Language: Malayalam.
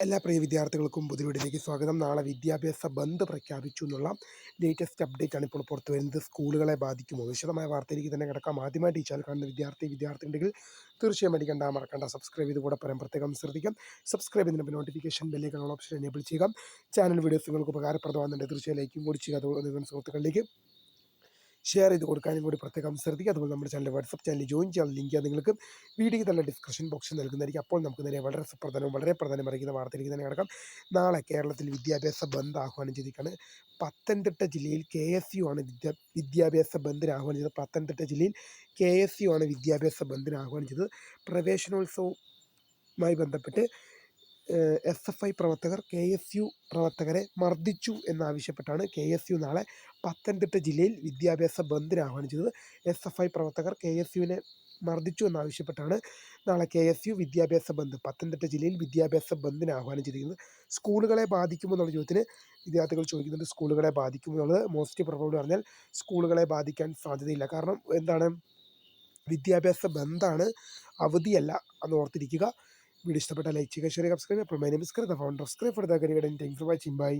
എല്ലാ പ്രിയ വിദ്യാർത്ഥികൾക്കും പുതുവീടിലേക്ക് സ്വാഗതം. നാളെ വിദ്യാഭ്യാസ ബന്ദ് പ്രഖ്യാപിച്ചു എന്നുള്ള ലേറ്റസ്റ്റ് അപ്ഡേറ്റ് ആണ് ഇപ്പോൾ പുറത്തു വരുന്നത്. സ്കൂളുകളെ ബാധിക്കുമോ? വിശദമായ വാർത്തയിലേക്ക് തന്നെ കിടക്കാം. ആദ്യമായിട്ട് ഈ ചാനൽ കാണുന്ന വിദ്യാർത്ഥി വിദ്യാർത്ഥി ഉണ്ടെങ്കിൽ തീർച്ചയായും അടിക്കണ്ട മറക്കണ്ട. സബ്സ്ക്രൈബ് ചെയ്ത് കൂടെ പരം പ്രത്യേകം ശ്രദ്ധിക്കാം. സബ്സ്ക്രൈബ് ചെയ്യുന്നതിന് നോട്ടിഫിക്കേഷൻ ബെല്ലേക്കാനുള്ള ഓപ്ഷൻ എനേബിൾ ചെയ്യുക. ചാനൽ വീഡിയോസ് നിങ്ങൾക്ക് ഉപകാരപ്രദമാകുന്നുണ്ട്. തീർച്ചയായും ലൈക്കും കൂടി നിങ്ങളുടെ സുഹൃത്തുക്കളിലേക്ക് ഷെയർ ചെയ്ത് കൊടുക്കാനും കൂടി പ്രത്യേകം ശ്രദ്ധിക്കുക. അതുപോലെ നമ്മുടെ ചാനൽ വാട്സപ്പ് ചാനൽ ജോയിൻ ചെയ്യാൻ ലിങ്ക് നിങ്ങൾക്ക് വീഡിയോയ്ക്ക് തന്നെ ഡിസ്ക്രിപ്ഷൻ ബോക്സിൽ നൽകുന്നതായിരിക്കും. അപ്പോൾ നമുക്ക് നേരെ വളരെ സുപ്രധാനവും വളരെ പ്രധാനം അറിയിക്കുന്ന വാർത്തയിലേക്ക് തന്നെ കിടക്കാം. നാളെ കേരളത്തിൽ വിദ്യാഭ്യാസ ബന്ദ് ആഹ്വാനം ചെയ്തിരിക്കുകയാണ്. പത്തനംതിട്ട ജില്ലയിൽ കെ എസ് യു ആണ് വിദ്യാ വിദ്യാഭ്യാസ ബന്ദിന് ആഹ്വാനം ചെയ്തത്. പത്തനംതിട്ട ജില്ലയിൽ കെ എസ് യു ആണ് വിദ്യാഭ്യാസ ബന്ദിന് ആഹ്വാനം ചെയ്തത്. പ്രവേശനോത്സവവുമായി ബന്ധപ്പെട്ട് എസ് എഫ് ഐ പ്രവർത്തകർ കെ എസ് യു പ്രവർത്തകരെ മർദ്ദിച്ചു എന്നാവശ്യപ്പെട്ടാണ് കെ എസ് യു നാളെ പത്തനംതിട്ട ജില്ലയിൽ വിദ്യാഭ്യാസ ബന്ദിന് ആഹ്വാനിച്ചത്. എസ് എഫ് ഐ പ്രവർത്തകർ കെ എസ് യുവിനെ മർദ്ദിച്ചു എന്നാവശ്യപ്പെട്ടാണ് നാളെ കെ എസ് യു വിദ്യാഭ്യാസ ബന്ദ് പത്തനംതിട്ട ജില്ലയിൽ വിദ്യാഭ്യാസ ബന്ദിന് ആഹ്വാനം ചെയ്തിരിക്കുന്നത് സ്കൂളുകളെ ബാധിക്കുമെന്നുള്ള ചോദ്യത്തിന് വിദ്യാർത്ഥികൾ ചോദിക്കുന്നുണ്ട്. സ്കൂളുകളെ ബാധിക്കുമോ എന്നുള്ളത് മോസ്റ്റ് പ്രോബബിൾ പറഞ്ഞാൽ സ്കൂളുകളെ ബാധിക്കാൻ സാധ്യതയില്ല. കാരണം എന്താണ്? വിദ്യാഭ്യാസ ബന്ദാണ് അവധിയല്ല എന്ന് ഓർത്തിരിക്കുക. വീഡിയോ ഇഷ്ടപ്പെട്ട ലൈക്ക് ചെയ്യുക ഷെയർ സബ്സ്ക്രൈബ് അപ്പോൾ my name is Kritha founder of scribe for the career and thank for watching bye